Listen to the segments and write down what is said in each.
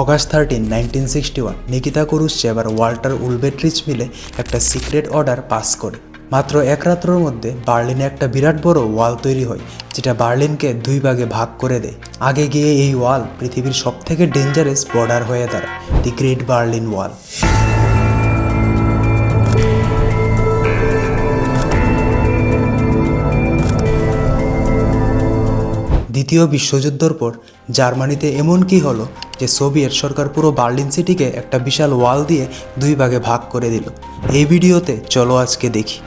August thirteen nineteen sixty one Nikita Khrushchev আর Walter Ulbricht মিলে একটা secret order pass করে। মাত্র এক রাত্রর মধ্যে বার্লিনে একটা বিরাট বড় ওয়াল তৈরি হয়, যেটা বার্লিনকে দুই ভাগে ভাগ করে দেয়। আগে গিয়ে এই ওয়াল পৃথিবীর সবথেকে ডেঞ্জারাস বর্ডার হয়ে দাঁড়ায় দি গ্রেট বার্লিন ওয়াল দ্বিতীয় বিশ্বযুদ্ধর পর জার্মানিতে এমন কি হলো যে সোভিয়েত সরকার পুরো বার্লিন সিটিকে একটা বিশাল ওয়াল দিয়ে দুই ভাগে ভাগ করে দিল। এই ভিডিওতে চলো আজকে দেখি।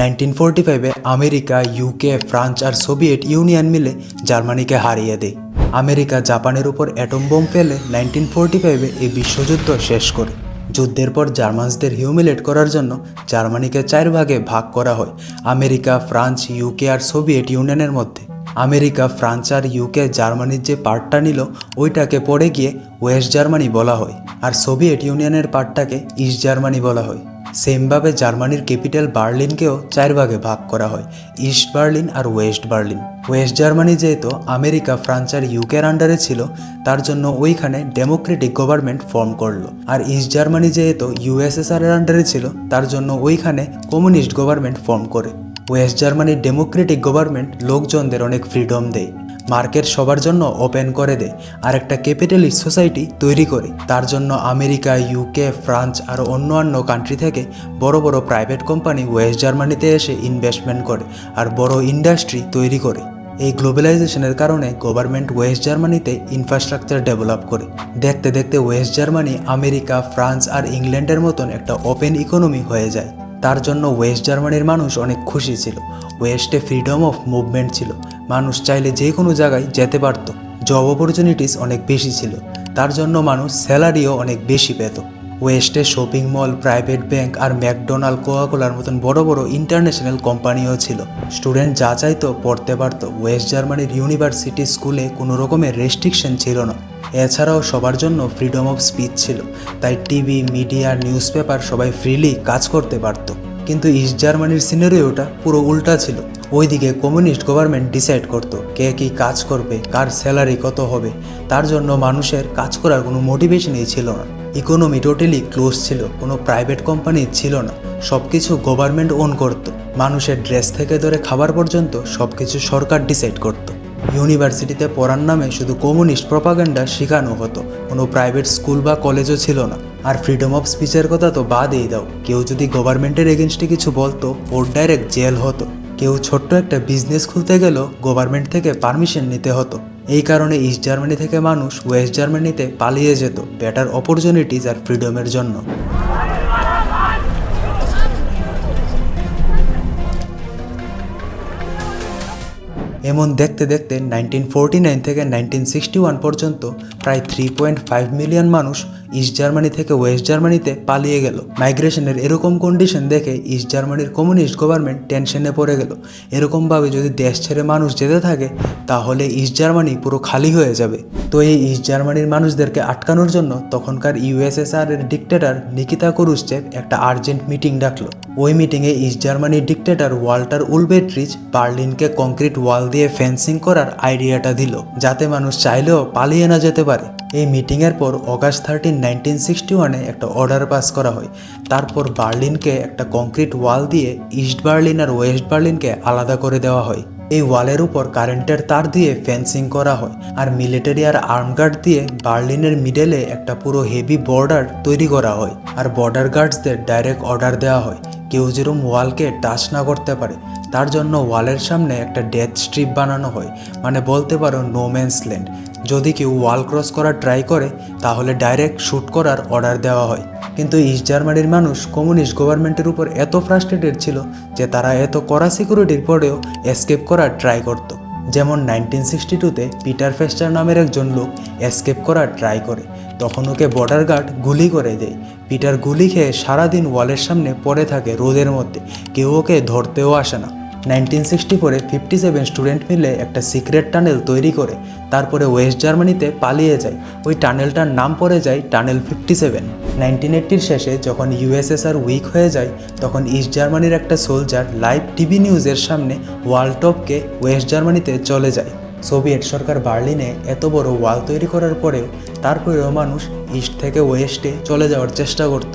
নাইনটিন ফোরটি ফাইভে আমেরিকা ইউকে ফ্রান্স আর সোভিয়েত ইউনিয়ন মিলে জার্মানিকে হারিয়ে দেয়। আমেরিকা জাপানের উপর অ্যাটম বোম ফেলে নাইনটিন ফোরটি ফাইভে এই বিশ্বযুদ্ধ শেষ করে। যুদ্ধের পর জার্মানসদের হিউমিলেট করার জন্য জার্মানিকে চার ভাগে ভাগ করা হয়, আমেরিকা, ফ্রান্স ইউকে আর সোভিয়েট ইউনিয়নের মধ্যে। আমেরিকা, ফ্রান্স আর ইউকে জার্মানির যে পার্টটা নিল, ওইটাকে পড়ে গিয়ে ওয়েস্ট জার্মানি বলা হয়, আর সোভিয়েট ইউনিয়নের পার্টটাকে ইস্ট জার্মানি বলা হয়। সেমভাবে জার্মানির ক্যাপিটাল বার্লিনকেও চার ভাগে ভাগ করা হয়, ইস্ট বার্লিন আর ওয়েস্ট বার্লিন। ওয়েস্ট জার্মানি যেহেতু আমেরিকা, ফ্রান্স আর ইউকের আন্ডারে ছিল, তার জন্য ওইখানে ডেমোক্রেটিক গভর্নমেন্ট ফর্ম করল। আর ইস্ট জার্মানি যেহেতু ইউএসএসআর এর আন্ডারে ছিল, তার জন্য ওইখানে কমিউনিস্ট গভর্নমেন্ট ফর্ম করে। ওয়েস্ট জার্মানির ডেমোক্রেটিক গভর্নমেন্ট লোকজনদের অনেক ফ্রিডম দেয়। মার্কেট সবার জন্য ওপেন করে দেয়। আর একটা ক্যাপিটালিস্ট সোসাইটি তৈরি করে। তার জন্য আমেরিকা ইউকে ফ্রান্স আর অন্য অন্য কান্ট্রি থেকে বড় বড় প্রাইভেট কোম্পানি ওয়েস্ট জার্মানিতে এসে ইনভেস্টমেন্ট করে আর বড় ইন্ডাস্ট্রি তৈরি করে। এই গ্লোবালাইজেশনের কারণে গভর্নমেন্ট ওয়েস্ট জার্মানিতে ইনফ্রাস্ট্রাকচার ডেভেলপ করে। দেখতে দেখতে ওয়েস্ট জার্মানি আমেরিকা, ফ্রান্স আর ইংল্যান্ডের মতন একটা ওপেন ইকোনমি হয়ে যায়। তার জন্য ওয়েস্ট জার্মানির মানুষ অনেক খুশি ছিল। ওয়েস্টে ফ্রিডম অফ মুভমেন্ট ছিল। মানুষ চাইলে যে কোনো জায়গায় যেতে পারত। জব অপরচুনিটিস অনেক বেশি ছিল। তার জন্য মানুষ স্যালারিও অনেক বেশি পেত। ওয়েস্টে শপিং মল প্রাইভেট ব্যাংক আর ম্যাকডোনাল্ড কোকাকোলার মতন বড় বড় ইন্টারন্যাশনাল কোম্পানিও ছিল। স্টুডেন্ট যা চাইতো পড়তে পারতো। ওয়েস্ট জার্মানির ইউনিভার্সিটি স্কুলে কোনো রকমের রেস্ট্রিকশন ছিল না। এছাড়াও সবার জন্য ফ্রিডম অফ স্পিচ ছিল। তাই টিভি মিডিয়া নিউজ পেপার সবাই ফ্রিলি কাজ করতে পারত। কিন্তু ইস্ট জার্মানির সিনারিওটা পুরো উল্টা ছিল। ওইদিকে কমিউনিস্ট গভর্নমেন্ট ডিসাইড করতো কে কি কাজ করবে, কার স্যালারি কত হবে। তার জন্য মানুষের কাজ করার কোনো মোটিভেশনই ছিল না। ইকোনমি টোটালি ক্লোজ ছিল, কোনো প্রাইভেট কোম্পানি ছিল না। সব কিছু গভর্নমেন্ট ওন করত। মানুষের ড্রেস থেকে ধরে খাবার পর্যন্ত সব কিছু সরকার ডিসাইড করত। ইউনিভার্সিটিতে পড়ার নামে শুধু কমিউনিস্ট প্রপাগান্ডা শেখানো হতো। কোনো প্রাইভেট স্কুল বা কলেজও ছিল না। আর ফ্রিডম অফ স্পিচের কথা তো বাদই দাও। কেউ যদি গভর্নমেন্টের এগেনস্টে কিছু বলতো, ওর ডাইরেক্ট জেল হতো। কেউ ছোট্ট একটা বিজনেস খুলতে গেলেও গভর্নমেন্ট থেকে পারমিশন নিতে হতো। এই কারণে ইস্ট জার্মানি থেকে মানুষ ওয়েস্ট জার্মানিতে পালিয়ে যেত। বেটার অপরচুনিটিজ আর ফ্রিডমের জন্য। এমন দেখতে দেখতে নাইনটিন নাইন থেকে নাইনটিন সিক্সটি ওয়ান পর্যন্ত প্রায় থ্রি পয়েন্ট ফাইভ মিলিয়ন মানুষ ইস্ট জার্মানি থেকে ওয়েস্ট জার্মানিতে পালিয়ে গেল। মাইগ্রেশনের এরকম কন্ডিশন দেখে ইস্ট জার্মানির কমিউনিস্ট গভর্নমেন্ট টেনশনে পড়ে গেল। এরকমভাবে যদি দেশ ছেড়ে মানুষ যেতে থাকে, তাহলে ইস্ট জার্মানি পুরো খালি হয়ে যাবে। তো এই ইস্ট জার্মানির মানুষদেরকে আটকানোর জন্য তখনকার ইউএসএসআর এর ডিক্টেটার নিকিতা কুরুশ্চেভ একটা আর্জেন্ট মিটিং ডাকলো। ওই মিটিংয়ে ইস্ট জার্মানির ডিক্টেটার ওয়াল্টার উলবেট্রিচ বার্লিনকে কংক্রিট ওয়াল দিয়ে ফেন্সিং করার আইডিয়াটা দিল, যাতে মানুষ চাইলেও পালিয়ে না যেতে পারে। এই মিটিংয়ের পর অগাস্ট থার্টিন নাইনটিন সিক্সটি ওয়ানে একটা অর্ডার পাস করা হয়। তারপর বার্লিনকে একটা কংক্রিট ওয়াল দিয়ে ইস্ট বার্লিন আর ওয়েস্ট বার্লিনকে আলাদা করে দেওয়া হয়। এই ওয়ালের উপর কারেন্টের তার দিয়ে ফেন্সিং করা হয় আর মিলিটারি আর আর্মগার্ড দিয়ে বার্লিনের মিডেলে একটা পুরো হেভি বর্ডার তৈরি করা হয় আর বর্ডার গার্ডসদের ডাইরেক্ট অর্ডার দেওয়া হয়। কেউ যেরকম ওয়ালকে টাচ না করতে পারে, তার জন্য ওয়ালের সামনে একটা ডেথ স্ট্রিপ বানানো হয়। মানে বলতে পারো নো ম্যান্স ল্যান্ড যদি কেউ ওয়াল ক্রস করার ট্রাই করে, তাহলে ডাইরেক্ট শ্যুট করার অর্ডার দেওয়া হয়। কিন্তু ইস্ট জার্মানির মানুষ কমিউনিস্ট গভর্নমেন্টের উপর এত ফ্রাস্ট্রেটেড ছিল যে তারা এত কড়া সিকিউরিটির পরেও এসকেপ করার ট্রাই করত। যেমন নাইনটিন সিক্সটি টুতে পিটার ফেস্টার নামের একজন লোক এসকেপ করার ট্রাই করে। তখন ওকে বর্ডার গার্ড গুলি করে দেয়। পিটার গুলি খেয়ে সারাদিন ওয়ালের সামনে পড়ে থাকে রোদের মধ্যে। কেউ ওকে ধরতেও আসে না। নাইনটিন সিক্সটি ফোরে ফিফটি সেভেন স্টুডেন্ট মিলে একটা সিক্রেট টানেল তৈরি করে তারপরে ওয়েস্ট জার্মানিতে পালিয়ে যায়। ওই টানেলটার নাম পড়ে যায় টানেল ফিফটি সেভেন। নাইনটিন এইট্টির শেষে যখন ইউএসএসআর উইক হয়ে যায়, তখন ইস্ট জার্মানির একটা সোলজার লাইভ টিভি নিউজের সামনে ওয়ার্ল্ড টপকে ওয়েস্ট জার্মানিতে চলে যায়। সোভিয়েট সরকার বার্লিনে এত বড় ওয়াল তৈরি করার পরেও তারপরেও মানুষ ইস্ট থেকে ওয়েস্টে চলে যাওয়ার চেষ্টা করত।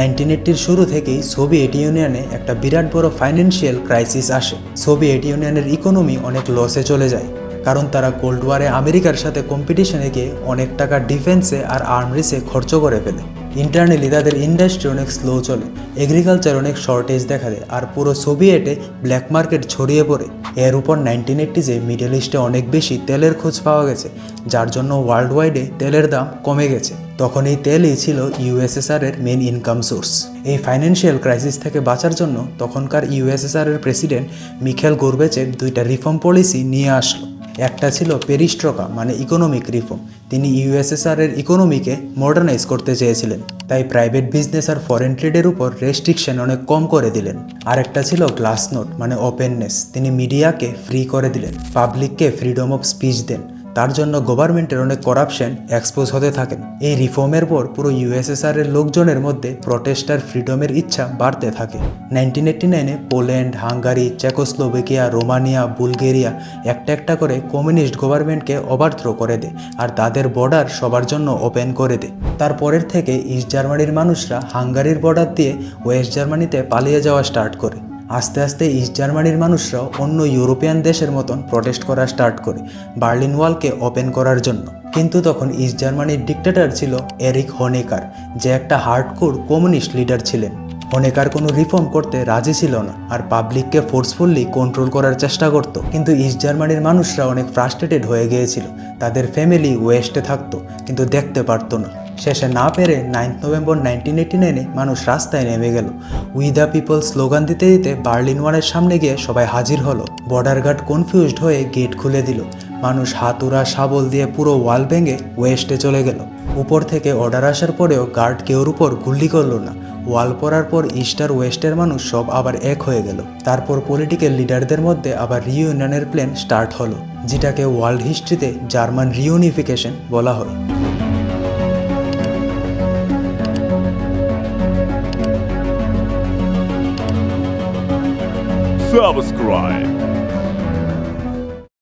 নাইনটিন এইটির শুরু থেকেই সোভিয়েট ইউনিয়নে একটা বিরাট বড় ফাইন্যান্সিয়াল ক্রাইসিস আসে। সোভিয়েট ইউনিয়নের ইকোনমি অনেক লসে চলে যায়, কারণ তারা কোল্ড ওয়ারে আমেরিকার সাথে কম্পিটিশনে গিয়ে অনেক টাকা ডিফেন্সে আর আর্মরিসে খরচ করে ফেলে। ইন্টারনালি তাদের ইন্ডাস্ট্রি অনেক স্লো চলে, এগ্রিকালচার অনেক শর্টেজ দেখা দেয়, আর পুরো সোভিয়েটে ব্ল্যাক মার্কেট ছড়িয়ে পড়ে। এর উপর নাইনটিন এইটিজে মিডল ইস্টে অনেক বেশি তেলের খোঁজ পাওয়া গেছে, যার জন্য ওয়ার্ল্ড ওয়াইডে তেলের দাম কমে গেছে। তখন এই তেলই ছিল ইউএসএসআর এর মেন ইনকাম সোর্স এই ফাইন্যান্সিয়াল ক্রাইসিস থেকে বাঁচার জন্য তখনকার ইউএসএসআর এর প্রেসিডেন্ট মিখেল গোরবেচের দুইটা রিফর্ম পলিসি নিয়ে আসলো। একটা ছিল পেরিস্ট্রকা মানে ইকোনমিক রিফর্ম তিনি ইউএসএসআর এর ইকোনমিকে মডার্নাইজ করতে চেয়েছিলেন। তাই প্রাইভেট বিজনেস আর ফরেন ট্রেডের উপর রেস্ট্রিকশন অনেক কম করে দিলেন। আরেকটা ছিল গ্লাস নোট মানে ওপেননেস তিনি মিডিয়াকে ফ্রি করে দিলেন। পাবলিককে ফ্রিডম অফ স্পিচ দেন। তার জন্য গভর্নমেন্টের অনেক করাপশন এক্সপোজ হতে থাকেন এই রিফর্মের পর পুরো ইউএসএসআর এর লোকজনের মধ্যে প্রটেস্টার ফ্রিডমের ইচ্ছা বাড়তে থাকে। নাইনটিন এইটি নাইনে Poland Hungary Czechoslovakia Romania Bulgaria একটা একটা করে কমিউনিস্ট গভর্নমেন্টকে ওভারথ্রো করে দেয় আর তাদের বর্ডার সবার জন্য ওপেন করে দেয়। তারপরের থেকে ইস্ট জার্মানির মানুষরা হাঙ্গারির বর্ডার দিয়ে ওয়েস্ট জার্মানিতে পালিয়ে যাওয়া স্টার্ট করে। আস্তে আস্তে ইস্ট জার্মানির মানুষরাও অন্য ইউরোপিয়ান দেশের মতন প্রটেস্ট করা স্টার্ট করে বার্লিন ওয়ালকে ওপেন করার জন্য। কিন্তু তখন ইস্ট জার্মানির ডিক্টেটর ছিল এরিক হনেকার যে একটা হার্ডকোর কমিউনিস্ট লিডার ছিলেন। হনেকার কোনো রিফর্ম করতে রাজি ছিল না আর পাবলিককে ফোর্সফুলি কন্ট্রোল করার চেষ্টা করত। কিন্তু ইস্ট জার্মানির মানুষরা অনেক ফ্রাস্ট্রেটেড হয়ে গিয়েছিল। তাদের ফ্যামিলি ওয়েস্টে থাকতো, কিন্তু দেখতে পারতো না। শেষে না পেরে নাইন্থ নভেম্বর নাইনটিন এইটি নাইনে মানুষ রাস্তায় নেমে গেল। উই দ্য পিপল স্লোগান দিতে দিতে বার্লিন ওয়ানের সামনে গিয়ে সবাই হাজির হলো। বর্ডার গার্ড কনফিউজড হয়ে গেট খুলে দিল। মানুষ হাতুরা শাবল দিয়ে পুরো ওয়াল ভেঙে ওয়েস্টে চলে গেল। উপর থেকে অর্ডার আসার পরেও গার্ড কেউর উপর গুল্লি করল না। ওয়াল পড়ার পর ইস্ট আর ওয়েস্টের মানুষ সব আবার এক হয়ে গেল। তারপর পলিটিক্যাল লিডারদের মধ্যে আবার রিইউনিয়নের প্ল্যান স্টার্ট হলো, যেটাকে ওয়ার্ল্ড হিস্ট্রিতে জার্মান রিউনিফিকেশন বলা হয়। Subscribe.